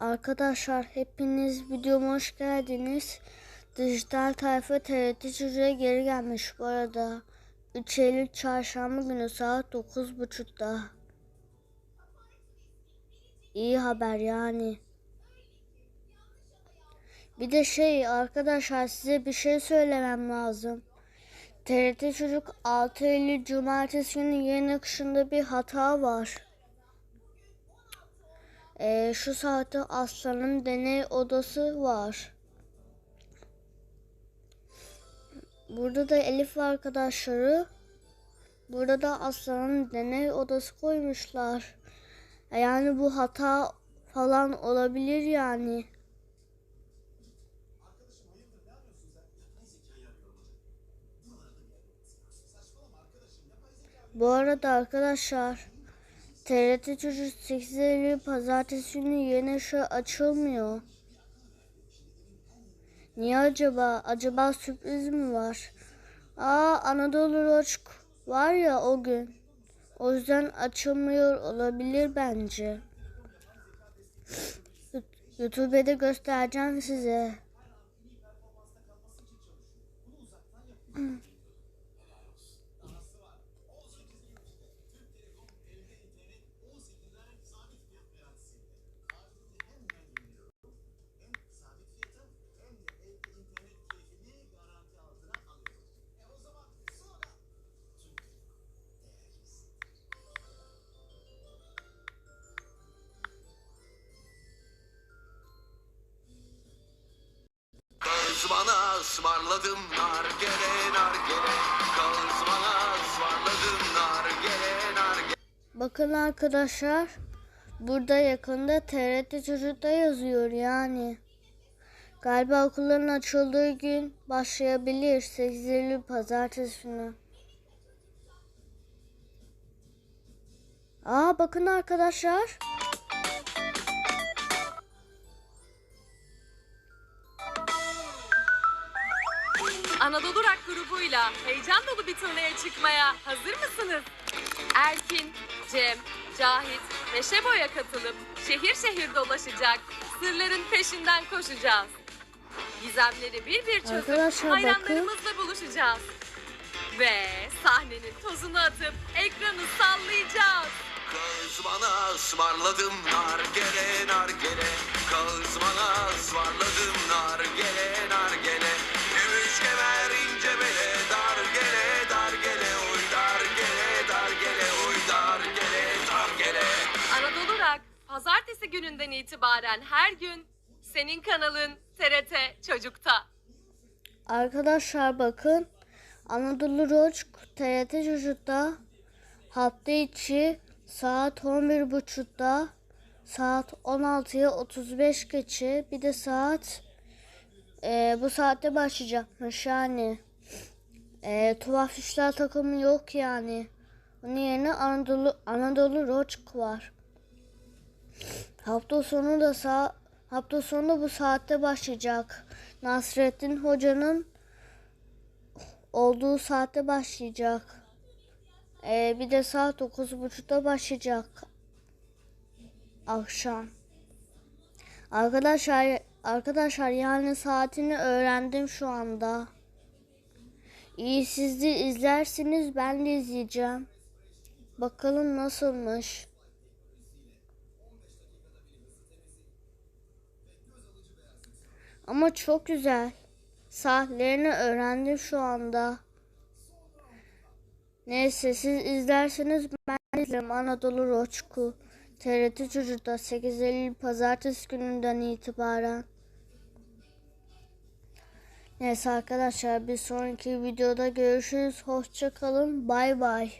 Arkadaşlar hepiniz videoma hoş geldiniz. Dijital tayfa TRT Çocuğa geri gelmiş bu arada. 3 Eylül çarşamba günü saat 9.30'da. İyi haber yani. Bir de şey arkadaşlar size bir şey söylemem lazım. TRT Çocuk 6 Eylül Cumartesi günü yayın akışında bir hata var. Ee, şu saatte Aslan'ın deney odası var. Burada da Elif ve arkadaşları. Burada da Aslan'ın deney odası koymuşlar. Yani bu hata falan olabilir yani. Bu arada arkadaşlar TRT Çocuk 8 Eylül Pazartesi günü yeni şu açılmıyor. Niye acaba? Acaba sürpriz mi var? Aa Anadolu Rock var ya o gün. O yüzden açılmıyor olabilir bence. YouTube'da göstereceğim size. Kız bana ısmarladım nargele nargele Kız bana ısmarladım nargele nargele Bakın arkadaşlar. Burada yakında TRT Çocuk'ta yazıyor yani. Galiba okulların açıldığı gün başlayabilir. 8 Eylül Pazartesi günü. Aa bakın arkadaşlar. Anadolu Rock grubuyla heyecan dolu bir turneye çıkmaya hazır mısınız? Erkin, Cem, Cahit ve Şebo'ya katılıp şehir şehir dolaşacak, sırların peşinden koşacağız. Gizemleri bir bir çözüp Arkadaşlar bakın. hayranlarımızla buluşacağız. Ve sahnenin tozunu atıp ekranı sallayacağız. Kız bana ısmarladım nargele nargele Kız bana ısmarladım pazartesi gününden itibaren her gün senin kanalın TRT Çocuk'ta. Arkadaşlar bakın. Anadolu Rock TRT Çocuk'ta hafta içi saat 11.30'da saat 16'ya 35 geçe bir de saat e, bu saatte başlayacakmış yani. E, tuhaf işler takımı yok yani. Onun yerine Anadolu Anadolu Rock var. Hafta sonu da sa hafta sonu da bu saatte başlayacak. Nasrettin Hoca'nın olduğu saatte başlayacak. Ee, bir de saat 9.30'da başlayacak. Akşam. Arkadaşlar arkadaşlar yani saatini öğrendim şu anda. İyi siz de izlersiniz ben de izleyeceğim. Bakalım nasılmış. Ama çok güzel. Saatlerini öğrendim şu anda. Neyse siz izlerseniz ben izlerim Anadolu Roçku. TRT Çocuk'ta 8 Eylül Pazartesi gününden itibaren. Neyse arkadaşlar bir sonraki videoda görüşürüz. Hoşça kalın. Bay bay.